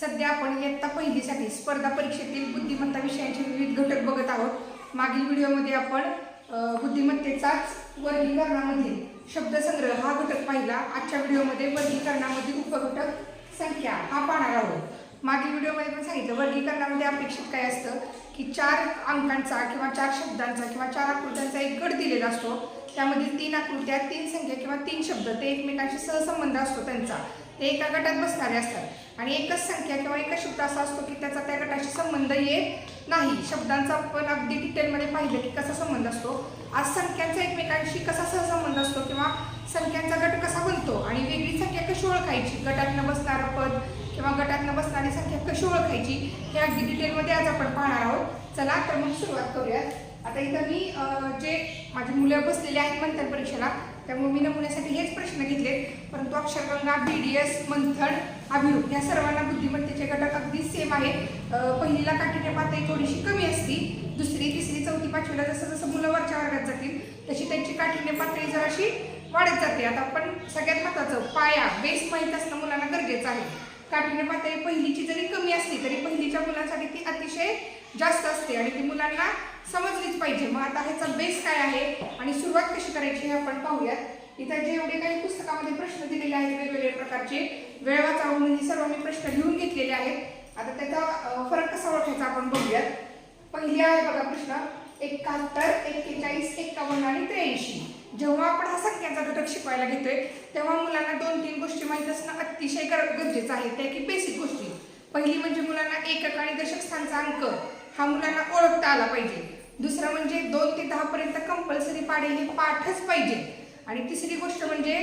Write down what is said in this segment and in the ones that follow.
सध्या आपण इयत्ता पहिलीसाठी स्पर्धा परीक्षेतील बुद्धिमत्ता विषयांचे विविध घटक बघत आहोत. मागील व्हिडिओमध्ये आपण बुद्धिमत्तेचाच वर्गीकरणामध्ये शब्दसंग्रह हा घटक पाहिला. आजच्या व्हिडिओमध्ये वर्गीकरणामधील उपघटक संख्या हा पाहणार आहोत. मागील व्हिडिओमध्ये पण सांगितलं वर्गीकरणामध्ये अपेक्षित काय असतं? की चार अंकांचा किंवा चार शब्दांचा किंवा चार आकृत्यांचा एक गट दिलेला असतो. त्यामध्ये तीन आकृत्या तीन संख्या किंवा तीन शब्द ते एकमेकांशी सहसंबंध असतो त्यांचा. ते एका गटात बसणारे असतात. आणि एकच संख्या किंवा एकच शब्द असा असतो की त्याचा त्या गटाशी संबंध येत नाही. शब्दांचा आपण अगदी डिटेलमध्ये पाहिलं की कसा संबंध असतो. आज संख्यांचा एकमेकांशी कसा सहसंबंध असतो किंवा संख्यांचा गट कसा बनतो आणि वेगळी संख्या कशी ओळखायची? गटातनं बसणारं पद किंवा गटातनं बसणारी संख्या कशी ओळखायची? हे अगदी डिटेलमध्ये आज आपण पाहणार आहोत. चला तर मग सुरुवात करूयात. आता इथं मी जे माझी मुलं बसलेली आहेत मंथन परीक्षेला त्यामुळे मी नमुन्यासाठी हेच प्रश्न घेतलेत परंतु Aksharganga B D S Manthan Abhiroop या सर्वांना बुद्धिमत्तेचे घटक अगदी सेम आहेत पहिलीला काठीण्य पातळी थोडीशी कमी असती. दुसरी तिसरी चौथी पाचवीला जसं जसं मुलं वरच्या वर्गात जातील तशी त्यांची काठीण्य पातळी जराशी वाढत जाते. आता पण सगळ्यात महत्त्वाचं पाया बेस माहीत असणं मुलांना गरजेचं आहे. काठीण्य पातळी पहिलीची जरी कमी असली तरी पहिलीच्या मुलांसाठी ती अतिशय जास्त असते आणि ती मुलांना समजलीच पाहिजे. मग आता ह्याचा बेस काय आहे आणि सुरुवात कशी करायची हे आपण पाहूयात. इथं जेवढे काही पुस्तकामध्ये प्रश्न दिलेले आहेत वेगवेगळ्या प्रकारचे वेळ वाचावून म्हणून सर्व मी प्रश्न लिहून घेतलेले आहेत. आता त्याचा फरक कसा ओळखायचा आपण बघूयात. पहिली आहे बघा प्रश्न एकाहत्तर एक्केचाळीस एक्कावन्न आणि त्र्याऐंशी. जेव्हा आपण हा संख्यांचा घटक शिकवायला घेतोय तेव्हा मुलांना दोन तीन गोष्टी माहीत असणं अतिशय गर- गरजेचं आहे. त्या की बेसिक गोष्टी. पहिली म्हणजे मुलांना एकक आणि दशक स्थानचा अंक. हा मुलांना ओळखता आला पाहिजे. दुसरं म्हणजे दोन ते दहा पर्यंत कंपल्सरी पाडेली हे पाठच पाहिजे. आणि तिसरी गोष्ट म्हणजे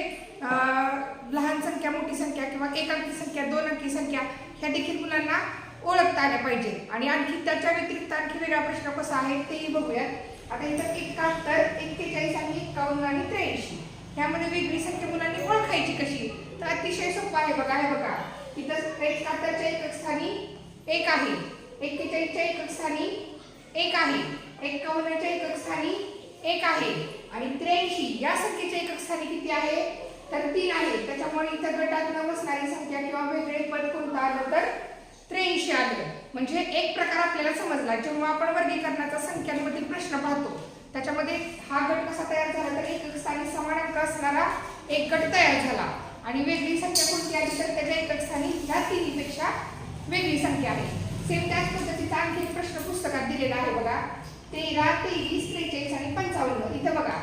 लहान संख्या मोठी संख्या किंवा एक अंकी संख्या दोन अंकी संख्या ह्या देखील मुलांना ओळखता आल्या पाहिजे. आणि आणखी त्याच्या व्यतिरिक्त आणखी वेगळा प्रश्न कसा आहे तेही बघूयात. आता इथं एकाहत्तर एक्केचाळीस आणि एकावन्न आणि त्र्याऐंशी ह्यामध्ये वेगळी संख्या मुलांनी ओळखायची कशी? तर अतिशय सोपं आहे बघा हे बघा. इथं एकाहत्तरच्या एकक स्थानी एक आहे. एक्केचाळीसच्या एकक स्थानी एक आहे. एक्कावन्नच्या एकक स्थानी एक आहे. आणि त्र्याऐंशी या संख्येच्या एकक स्थानी किती आहे? तर तीन आहे. त्याच्यामुळे इथं गटात न बसणारी संख्या किंवा वेगळे पद कोणतं आलं तर त्र्याऐंशी आलं. म्हणजे एक प्रकार आपल्याला समजला. जेव्हा आपण वर्गीकरणाचा संख्यांमधील प्रश्न पाहतो त्याच्यामध्ये हा गट कसा तयार झाला तर एकक स्थानी समान अंक असणारा एक गट तयार झाला. आणि वेगळी संख्या कोणती आली तर त्याच्या एकक स्थानी ह्या तिन्हीपेक्षा वेगळी संख्या आहे. सेम त्याच पद्धतीचा आणखी एक प्रश्न पुस्तकात दिलेला आहे बघा. तेरा तेवीस त्रेचाळीस आणि पंचावन्न. इथं बघा.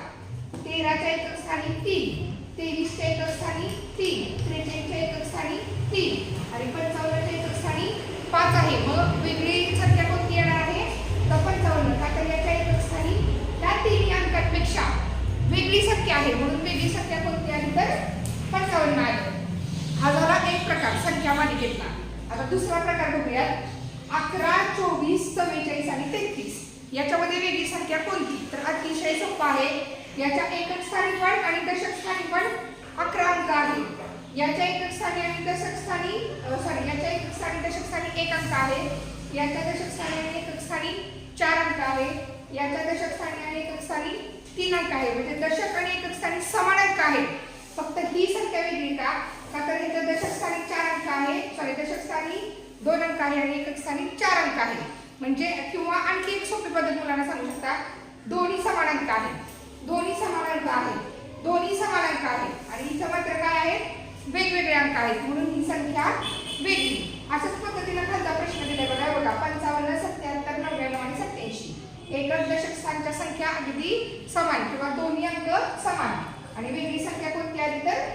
तेराच्या एकक स्थानी तीन तेवीसच्या एकक स्थानी तीन त्रेचाळीसच्या एकक स्थानी तीन आणि पंचावन्नच्या एकक स्थानी पाच आहे. मग वेगळी संख्या कोणती येणार आहे? तर पंचावन्न. का तर याच्या एकक स्थानी त्या तिन्ही अंकांपेक्षा वेगळी संख्या आहे. म्हणून वेगळी संख्या कोणती आली तर पंचावन्न आहे हा झाला एक प्रकार. संख्या मालिकेतला. आता दुसरा प्रकार बघूयात. अकरा चोवीस चव्वेचाळीस आणि तेहतीस. याच्यामध्ये वेगळी संख्या कोणती? तर अतिशय सोपं आहे. याच्या एकक स्थानी पण आणि दशक स्थानी पण अकरा अंक आहे याच्या एकक स्थानी आणि दशक स्थानी सॉरी याच्या एकक स्थानी दशक स्थानी एक अंक आहे. याच्या दशक स्थानी आणि एकक स्थानी चार अंक आहे. याच्या दशक स्थानी आणि एकक स्थानी तीन अंक आहे. म्हणजे दशक आणि एकक स्थानी समान अंक आहे फक्त ही संख्या वेगळी का? का तर इथं दशक स्थानी चार अंक आहे. सॉरी दशक स्थानी दोन अंक आहे आणि एकक स्थानी चार अंक आहे. म्हणजे किंवा आणखी एक सोपी पद्धत मुलांना सांगू शकता. दोन्ही समान अंक आहे दोन्ही समान अंक आहे दोन्ही समान अंक आहे आणि इथं मात्र काय आहे? वेगवेगळे अंक आहेत. म्हणून ही संख्या वेगळी. अशाच पद्धतीनं खालचा प्रश्न दिला बघा. बघा पंचावन्न सत्याहत्तर नव्याण्णव आणि सत्याऐंशी. एकच दशक स्थानच्या संख्या अगदी समान किंवा दोन्ही अंक समान. आणि वेगळी संख्या कोणती आली तर?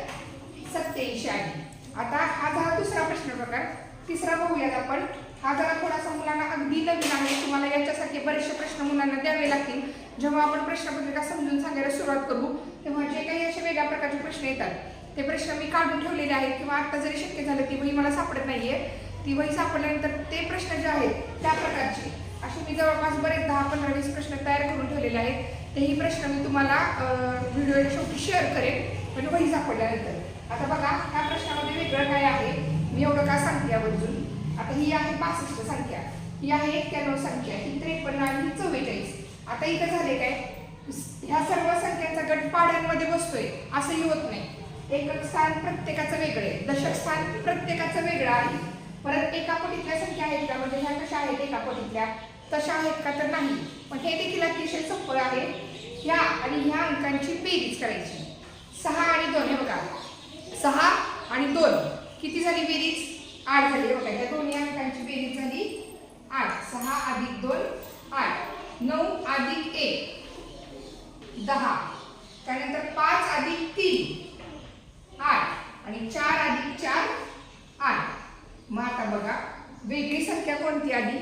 सत्याऐंशी आली. आता हा झाला दुसरा प्रश्न प्रकार तिसरा बघूयात आपण. हा जरा थोडासा मुलांना अगदी नवीन आहे. तुम्हाला याच्यासारखे बरेचसे प्रश्न मुलांना द्यावे लागतील. जेव्हा आपण प्रश्नपत्रिका समजून सांगायला सुरुवात करू तेव्हा जे काही असे वेगळ्या प्रकारचे प्रश्न येतात ते प्रश्न मी काढून ठेवलेले आहेत किंवा आता जरी शक्य झालं ती वही मला सापडत नाहीये. ती वही सापडल्यानंतर ते प्रश्न जे आहेत त्या प्रकारचे. असे मी जवळपास बरेच दहा पंधरा वीस प्रश्न तयार करून ठेवलेले आहेत. तेही प्रश्न मी तुम्हाला व्हिडिओच्या शेवटी शेअर करेन म्हणजे वही सापडल्यानंतर. आता बघा ह्या प्रश्नामध्ये वेगळं काय आहे? मी एवढं का सांगते आवर्जून ही आहे बासष्ट संख्या. ही आहे एक्क्याण्णव संख्या. ही त्रेपन्न आणि ही चव्वेचाळीस. आता इथं झाले काय? ह्या सर्व संख्यांचा गट पाड्यांमध्ये बसतोय. असंही होत नाही. एकक स्थान प्रत्येकाचं वेगळं आहे. दशक स्थान प्रत्येकाचं वेगळं आहे. परत एका पटीतल्या संख्या आहेत का? म्हणजे ह्या कशा आहेत? एका पटीतल्या. तशा आहेत का तर नाही. पण हे देखील अतिशय सोपं आहे. ह्या आणि ह्या अंकांची बेरीज करायची. सहा आणि दोन. हे बघा. सहा आणि दोन. किती झाली बेरीज? आठ झाली बघा या दोन्ही अंकांची बेरीज झाली आठ. सहा अधिक दोन आठ. नऊ अधिक एक दहा. त्यानंतर पाच अधिक तीन आठ. आणि चार अधिक चार आठ. मग आता बघा वेगळी संख्या कोणती आली?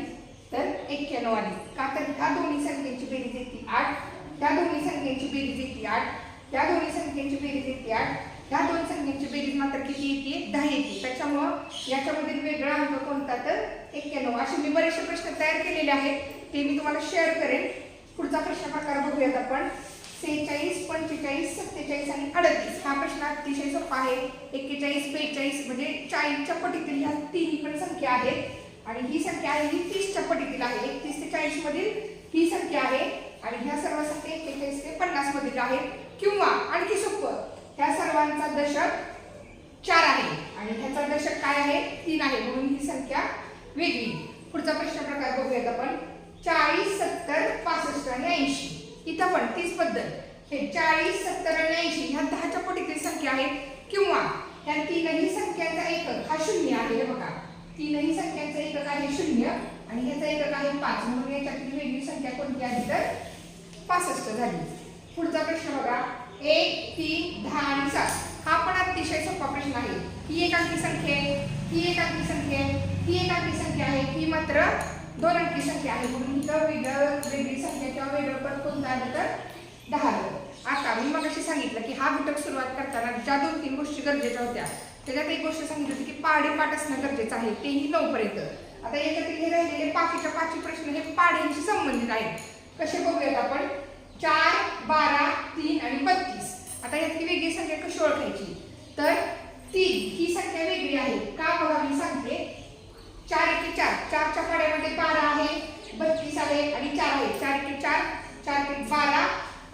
तर एक्क्याण्णव आली. का तर ह्या दोन्ही संख्येची बेरीज येते आठ त्या दोन्ही संख्येची बेरीज येते आठ त्या दोन्ही संख्येची बेरीज येते आठ. ह्या दोन संख्यांची बेरीज मात्र किती येते दहा येते त्याच्यामुळं याच्यामध्ये वेगळा अंक कोणता तर एक्क्याण्णव. असे मी बरेचसे प्रश्न तयार केलेले आहेत. ते मी तुम्हाला शेअर करेन. पुढचा प्रश्न प्रकार बघूयात आपण. सेहेचाळीस पंचेचाळीस सत्तेचाळीस आणि अडतीस. हा प्रश्न अतिशय सोपा आहे. एक्केचाळीस बेचाळीस म्हणजे चाळीसच्या पटीतील ह्या तिन्ही पण संख्या आहेत. आणि ही संख्या आहे ही तीसच्या पटीतील आहे. एकतीस ते चाळीस मधील ही संख्या आहे. आणि ह्या सर्व संख्या एक्केचाळीस ते पन्नास मधील आहेत. किंवा आणखी सोपं ह्या सर्वांचा दशक चार आहे. आणि ह्याचा दशक काय आहे? तीन आहे. म्हणून ही संख्या वेगळी. पुढचा प्रश्न प्रकार बघूयात आपण. चाळीस सत्तर पासष्ट आणि ऐंशी. इथं पण तीच पद्धत. हे चाळीस सत्तर आणि ऐंशी ह्या दहाच्या पटीतील संख्या आहेत किंवा ह्या तीनही संख्यांचा एकक हा शून्य आहे. बघा. तीनही संख्यांचा एकक आहे शून्य आणि ह्याचा एकक आहे पाच. म्हणून याच्यातील वेगळी संख्या कोणती आली तर पासष्ट झाली. पुढचा प्रश्न बघा. एक तीन दहा आणि सात. हा पण अतिशय सोपा प्रश्न आहे. ही एक अंकी संख्या आहे ही एक अंकी संख्या आहे ही एक अंकी संख्या आहे ही मात्र दोन अंकी संख्या आहे. म्हणून इथं वेगळं वेगळी संख्या किंवा वेगळं पद कोणतं आलं तर दहा आता मी मग सांगितलं की हा घटक सुरुवात करताना ज्या दोन तीन गोष्टी गरजेच्या होत्या त्याच्यात एक गोष्ट सांगितली होती की पाडे पाठ असणं गरजेचं आहे. तेही लवकर येतं आता एकत्रित हे राहिलेले बाकीच्या पाचवी प्रश्न हे पाड्यांशी संबंधित आहेत. कसे बघूयात आपण? चार बारा तीन आणि बत्तीस आता यातली वेगळी संख्या कशी ओळखायची तर तीन ही संख्या वेगळी आहे का बघा मी सांगते चार एके चार चारच्या पाड्यामध्ये बारा आहे बत्तीस आहे आणि चार आहे चार एके चार चार एके बारा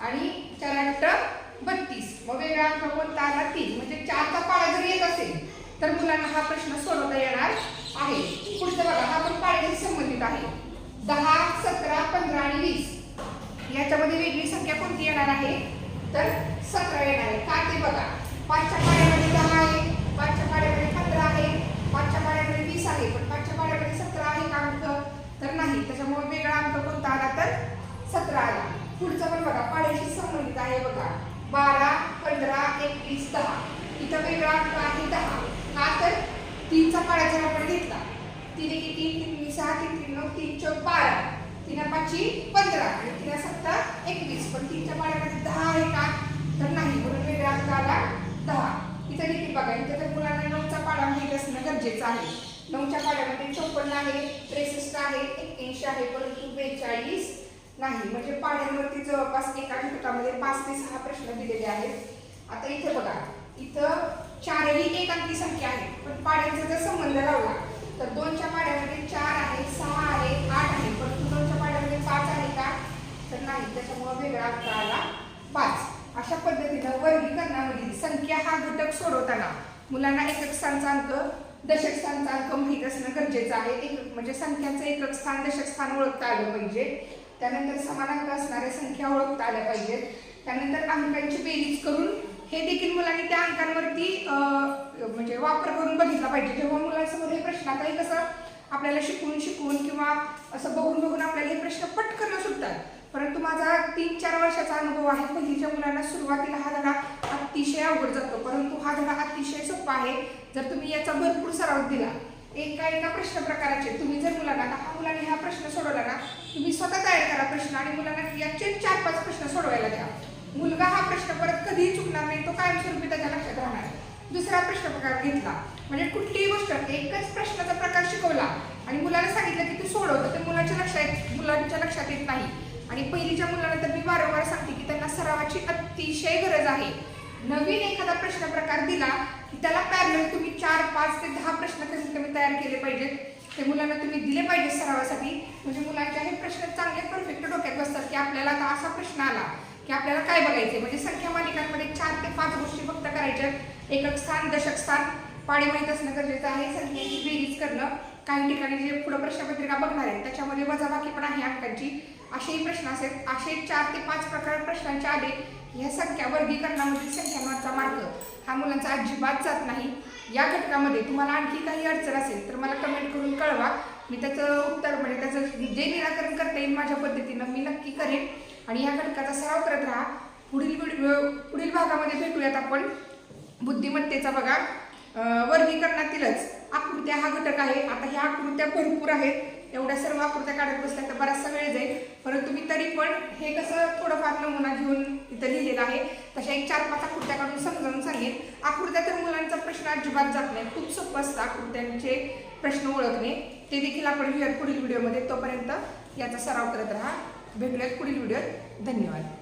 आणि चार आठ बत्तीस मग वेगळा अंक कोणता आला तीन म्हणजे चारचा पाडा जर येत असेल तर मुलांना हा प्रश्न सोडवता येणार आहे. पुढचं बघा हा पण पाण्याशी संबंधित आहे. दहा सतरा पंधरा आणि वीस. याच्यामध्ये वेगळी संख्या कोणती येणार आहे? तर सतरा येणार आहे. का ते बघा. पाचच्या पाड्यामध्ये दहा आहे पाचच्या पाड्यामध्ये पंधरा आहे पाचच्या पाड्यामध्ये वीस आहे. पण पाचच्या पाड्यामध्ये सतरा आहे का अंक? तर नाही. त्याच्यामुळे वेगळा अंक कोणता आला तर सतरा आला. पुढचं पण बघा पाड्याशी संबंधित आहे बघा. बारा पंधरा एकवीस दहा. इथं वेगळा अंक आहे दहा. हा तर तीनचा पाडा जर आपण घेतला तीन एके तीन तीन सहा तीन तीन नऊ तीन चौक बारा. तीन पाचशे पंधरा आणि तीन सत्ता एकवीस. पण तीनच्या पाड्यामध्ये दहा आहे का? तर नाही. म्हणून वेगळा अंक आला दहा. इथं देखील बघा इथं तर मुलांना नऊचा पाडा माहीत असणं गरजेचं आहे. नऊच्या पाड्यामध्ये चौपन्न आहे त्रेसष्ट आहे एक्क्याऐंशी आहे परंतु बेचाळीस नाही. म्हणजे पाड्यांवरती जवळपास एका घटकामध्ये पाच ते सहा प्रश्न दिलेले आहेत. आता इथे बघा इथं चारही एक अंकी संख्या आहे पण पाड्यांचा जर संबंध लावला तर दोनच्या पाड्यामध्ये चार आहे सहा आहे आठ आहे. परंतु दोनच्या पाड्यामध्ये पाच आहे का? तर नाही. त्याच्यामुळे वेगळा अंक आला पाच. अशा पद्धतीनं वर्गीकरणामधील संख्या हा घटक सोडवताना मुलांना एकक स्थानचा अंक दशक स्थानचा अंक माहीत असणं गरजेचं आहे. एक म्हणजे संख्यांचं एकक स्थान दशक स्थान ओळखता आलं पाहिजे. त्यानंतर समानांक असणाऱ्या संख्या ओळखता आल्या पाहिजेत. त्यानंतर अंकांची बेरीज करून हे देखील मुलांनी त्या अंकांवरती म्हणजे वापर करून बघितला पाहिजे. जेव्हा मुलांसमोर हे प्रश्न आता हे कसं आपल्याला शिकवून शिकवून किंवा असं बघून बघून आपल्याला हे प्रश्न पटकन सुटतात. परंतु माझा तीन चार वर्षाचा अनुभव आहे पहिलीच्या मुलांना सुरुवातीला हा धडा अतिशय अवघड जातो. परंतु हा धडा अतिशय सोपा आहे. जर तुम्ही याचा भरपूर सराव दिला एका एका प्रश्न प्रकाराचे तुम्ही जर मुलांना दहा मुलांनी हा प्रश्न सोडवला ना तुम्ही स्वतः तयार करा प्रश्न आणि मुलांना याचे चार पाच प्रश्न सोडवायला द्या. मुलगा हा प्रश्न परत कधीही चुकणार नाही तो कायमस्वरूपी त्याच्या लक्षात राहणार दुसरा प्रश्न प्रकार घेतला. म्हणजे कुठलीही गोष्ट एकच प्रश्नाचा प्रकार शिकवला आणि मुलाला सांगितलं की तू सोडव तर ते मुलाच्या लक्षात मुलांच्या लक्षात येत नाही. आणि पहिलीच्या मुलांना तर मी वारंवार सांगते की त्यांना सरावाची अतिशय गरज आहे. नवीन एखादा प्रश्न प्रकार दिला की त्याला पॅरल तुम्ही चार पाच ते दहा प्रश्न कमीत कमी तयार केले पाहिजेत. ते मुलांना तुम्ही दिले पाहिजे सरावासाठी. म्हणजे मुलांचे हे प्रश्न चांगले परफेक्ट डोक्यात बसतात की आपल्याला आता असा प्रश्न आला. की आपल्याला काय बघायचे म्हणजे संख्या मालिकांमध्ये चार ते पाच गोष्टी फक्त करायच्या एकक स्थान दशक स्थान. पाणी माहीत असणं गरजेचं आहे. संख्यांची बेरीज करणं. काही ठिकाणी जे पुढं प्रश्नपत्रिका बघणार आहेत त्याच्यामध्ये वजाबाकी पण आहे अंकांची. असेही प्रश्न असेल. असे चार ते पाच प्रकार प्रश्नांचे आले ह्या संख्या वर्गीकरणामधील संख्यांवरचा मार्ग हा मुलांचा अजिबात जात नाही. या घटकामध्ये तुम्हाला आणखी काही अडचण असेल तर मला कमेंट करून कळवा. मी त्याचं उत्तर म्हणजे त्याचं जे निराकरण करता येईल माझ्या पद्धतीनं मी नक्की करेन. आणि या घटकाचा सराव करत राहा. पुढील व्हिडिओ पुढील भागामध्ये भेटूयात आपण. बुद्धिमत्तेचा बघा. वर्गीकरणातीलच आकृत्या हा घटक आहे. आता ह्या आकृत्या भरपूर आहेत. एवढ्या सर्व आकृत्या काढत बसल्या तर बराचसा वेळ जाईल. परंतु मी तरी पण हे कसं थोडंफार नमुना घेऊन इथं लिहिलेलं आहे. तशा एक चार पाच आकृत्या काढून समजावून सांगेन. आकृत्या तर मुलांचा प्रश्न अजिबात जात नाही. खूप सोपं असतं आकृत्यांचे प्रश्न ओळखणे. ते देखील आपण घेऊयात पुढील व्हिडिओमध्ये. तोपर्यंत याचा सराव करत राहा. भेटूयात पुढील व्हिडिओत. धन्यवाद.